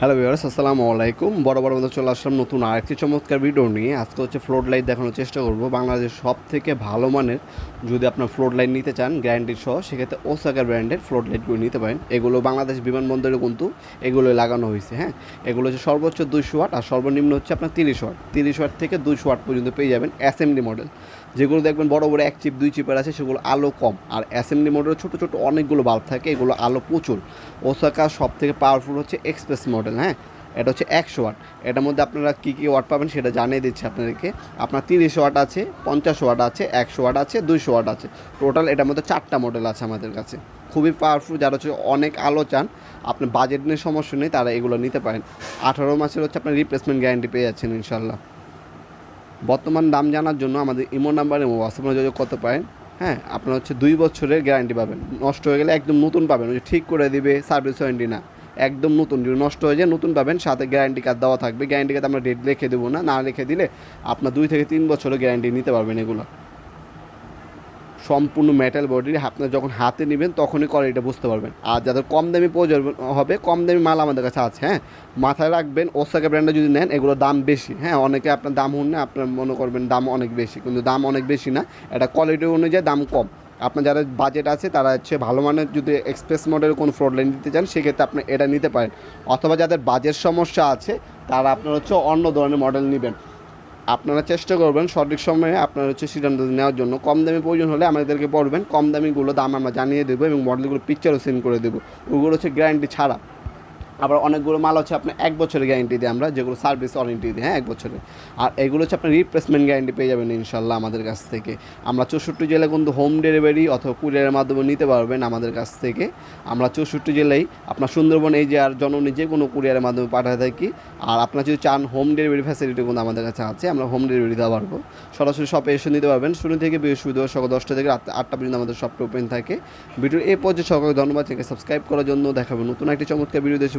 Hello viewers আসসালামু আলাইকুম। বড় বড় মধ্যে চলে আসলাম নতুন আরেকটি চমৎকার ভিডিও নিয়ে। আজকে হচ্ছে ফ্লোট লাইট দেখানোর চেষ্টা করব। বাংলাদেশের সব থেকে ভালো মানের যদি আপনার ফ্লোট লাইট নিতে চান গ্যারান্টি সহ, সেক্ষেত্রে ওসাকার ব্র্যান্ডের ফ্লোট লাইটগুলো নিতে পারেন। এগুলো বাংলাদেশ বিমানবন্দরে কিন্তু এগুলো লাগানো হয়েছে হ্যাঁ? এগুলো হচ্ছে সর্বোচ্চ দুইশো ওয়াট আর সর্বনিম্ন হচ্ছে আপনার তিরিশ ওয়াট। তিরিশ ওয়াট থেকে দুইশো ওয়াট পর্যন্ত পেয়ে যাবেন অ্যাসেম্বলি মডেল যেগুলো দেখবেন বড় বড় এক চিপ দুই চিপের আছে, সেগুলো আলো কম। আর অ্যাসেম্বলি মডেল ছোটো ছোটো অনেকগুলো বাল্ব থাকে, এগুলো আলো প্রচুর। ওসাকা সব থেকে পাওয়ারফুল হচ্ছে এক্সপ্রেস মডেল হ্যাঁ? এটা হচ্ছে একশো ওয়াট এটার মধ্যে আপনারা কী কী ওয়াট পাবেন সেটা জানিয়ে দিচ্ছি আপনাদেরকে। আপনার তিরিশ ওয়াট আছে, পঞ্চাশ ওয়াট আছে, একশো ওয়াট আছে, দুইশো ওয়াট আছে। টোটাল এটার মধ্যে চারটা মডেল আছে আমাদের কাছে। খুবই পাওয়ারফুল যারা হচ্ছে অনেক আলো চান আপনার বাজেট নিয়ে সমস্যা নেই, তারা এগুলো নিতে পারেন। আঠারো মাসের হচ্ছে আপনার রিপ্লেসমেন্ট গ্যারান্টি পেয়ে যাচ্ছেন ইনশাল্লাহ বর্তমান দাম জানার জন্য আমাদের ইমো নাম্বারে হোয়াটসঅ্যাপে যোগাযোগ করতে পারেন। হ্যাঁ আপনার হচ্ছে দুই বছরের গ্যারান্টি পাবেন। নষ্ট হয়ে গেলে একদম নতুন পাবেন। ওই ঠিক করে দিবে সার্ভিস ওয়ারেন্টি না। একদম নতুন যদি নষ্ট হয়ে যায়, নতুন পাবেন। সাথে গ্যারান্টি কার্ড দেওয়া থাকবে। গ্যারান্টি কার্ড আমরা ডেট লিখে দেবো না। না লিখে দিলে আপনার দুই থেকে তিন বছরের গ্যারান্টি নিতে পারবেন এগুলো। সম্পূর্ণ মেটাল বডির আপনার যখন হাতে নেবেন তখনই কোয়ালিটিটা বুঝতে পারবেন। আর যাদের কম দামি প্রয়োজন হবে, কম দামি মাল আমাদের কাছে আছে হ্যাঁ? মাথায় রাখবেন ওসাকা ব্র্যান্ডে যদি নেন, এগুলো দাম বেশি হ্যাঁ? অনেকে আপনার দাম হন না, আপনার মনে করবেন দাম অনেক বেশি, কিন্তু দাম অনেক বেশি না। এটা কোয়ালিটি অনুযায়ী দাম কম। আপনার যারা বাজেট আছে, তারা হচ্ছে ভালো মানের যদি এক্সপ্রেস মডেল কোনো ফ্রড লাইন দিতে চান, সেক্ষেত্রে আপনি এটা নিতে পারেন। অথবা যাদের বাজেট সমস্যা আছে, তারা আপনার হচ্ছে অন্য ধরনের মডেল নেবেন। আপনারা চেষ্টা করবেন সঠিক সময়ে আপনার হচ্ছে সিদ্ধান্ত নেওয়ার জন্য। কম দামি প্রয়োজন হলে আমাদেরকে বলবেন, কম দামিগুলো দাম আমরা জানিয়ে দেবো এবং মডেলগুলো পিকচারও সেন্ড করে দেবো। ওগুলো হচ্ছে গ্যারান্টি ছাড়া। আবার অনেকগুলো মাল হচ্ছে আপনার এক বছরের গ্যারান্টি দিই আমরা যেগুলো সার্ভিস ওয়ারেন্টি দিই হ্যাঁ এক বছরের আর এগুলো হচ্ছে আপনার রিপ্লেসমেন্ট গ্যারান্টি পেয়ে যাবেন ইনশাল্লাহ আমাদের কাছ থেকে। আমরা চৌষট্টি জেলায় কিন্তু হোম ডেলিভারি অথবা কুরিয়ারের মাধ্যমে নিতে পারবেন আমাদের কাছ থেকে। আমরা চৌষট্টি জেলায় আপনার সুন্দরবন এই যে আর জননী যে কোনো কুরিয়ারের মাধ্যমে পাঠাতে থাকি। আর আপনার যদি চান হোম ডেলিভারি ফ্যাসিলিটি কিন্তু আমাদের কাছে আছে, আমরা হোম ডেলিভারি দিতে পারব। সরাসরি শপে এসে নিতে পারবেন। শুরু থেকে বৃহস্পতিবার সকাল দশটা থেকে রাত আটটা পর্যন্ত আমাদের শপটা ওপেন থাকে। ভিডিও এই পর্যায়ে সকলকে ধন্যবাদ। চ্যানেলকে সাবস্ক্রাইব করার জন্য দেখাবেন নতুন একটি চমৎকার ভিডিও দেশে